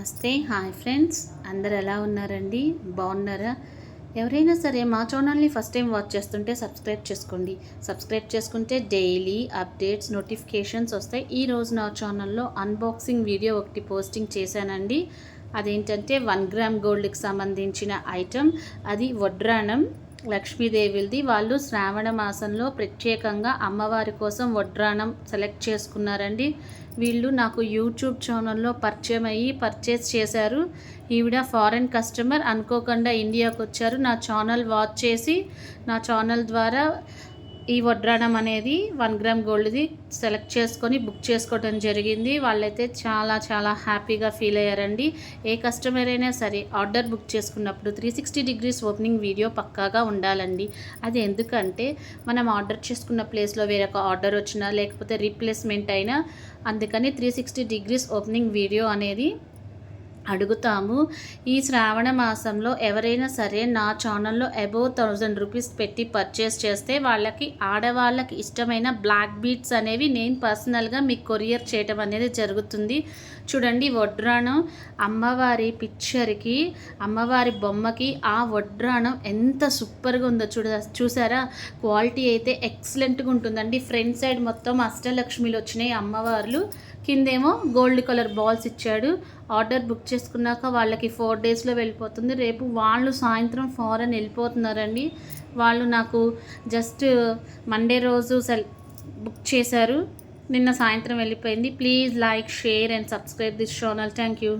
నమస్తే hi friends. అందరు ఎలా ఉన్నారండి? బాగున్నారా? ఎవరైనా సరే మా ఛానల్ని ఫస్ట్ టైం వాచ్ చేస్తుంటే సబ్స్క్రైబ్ చేసుకోండి. సబ్స్క్రైబ్ చేసుకుంటే డైలీ అప్డేట్స్ నోటిఫికేషన్స్ వస్తాయి. ఈ రోజు నా ఛానల్లో అన్బాక్సింగ్ వీడియో ఒకటి పోస్టింగ్ చేశానండి. అదేంటంటే వన్ గ్రామ్ గోల్డ్కి సంబంధించిన ఐటమ్. అది వడ్రాణం. లక్ష్మీదేవిది వాళ్ళు శ్రావణ మాసంలో ప్రత్యేకంగా అమ్మవారి కోసం వడ్రాణం సెలెక్ట్ చేసుకున్నారండి. వీళ్ళు నాకు యూట్యూబ్ ఛానల్లో పరిచయం అయ్యి పర్చేస్ చేశారు. ఈవిడ ఫారెన్ కస్టమర్ అనుకోకుండా ఇండియాకు వచ్చారు నా ఛానల్ వాచ్ చేసి నా ఛానల్ ద్వారా ఈ వడ్రాణం అనేది వన్ గ్రామ్ గోల్డ్ది సెలెక్ట్ చేసుకొని బుక్ చేసుకోవడం జరిగింది. వాళ్ళైతే చాలా చాలా హ్యాపీగా ఫీల్ అయ్యారండి. ఏ కస్టమర్ అయినా సరే ఆర్డర్ బుక్ చేసుకున్నప్పుడు three sixty degrees opening video పక్కాగా ఉండాలండి. అది ఎందుకంటే మనం ఆర్డర్ చేసుకున్న ప్లేస్లో వేరొక ఆర్డర్ వచ్చినా లేకపోతే రీప్లేస్మెంట్ అయినా అందుకని three sixty degrees opening video అనేది అడుగుతాము. ఈ శ్రావణ మాసంలో ఎవరైనా సరే నా ఛానల్లో అబోవ్ థౌజండ్ రూపీస్ పెట్టి పర్చేస్ చేస్తే వాళ్ళకి ఆడవాళ్ళకి ఇష్టమైన బ్లాక్ బీట్స్ అనేవి నేను పర్సనల్గా మీకు కొరియర్ చేయటం అనేది జరుగుతుంది. చూడండి వడ్రాణం అమ్మవారి పిక్చర్కి అమ్మవారి బొమ్మకి ఆ వడ్రాణం ఎంత సూపర్గా ఉందో చూడ చూసారా? క్వాలిటీ అయితే ఎక్సలెంట్గా ఉంటుందండి. ఫ్రంట్ సైడ్ మొత్తం అష్టలక్ష్మిలు వచ్చినాయి అమ్మవార్లు. కిందేమో గోల్డ్ కలర్ బాల్స్ ఇచ్చాడు. ఆర్డర్ బుక్ చేసుకున్నాక వాళ్ళకి ఫోర్ డేస్లో వెళ్ళిపోతుంది. రేపు వాళ్ళు సాయంత్రం ఫారెన్ వెళ్ళిపోతున్నారండి. వాళ్ళు నాకు జస్ట్ మండే రోజు సెల్ బుక్ చేశారు. నిన్న సాయంత్రం వెళ్ళిపోయింది. Please like share and subscribe this channel. Thank you.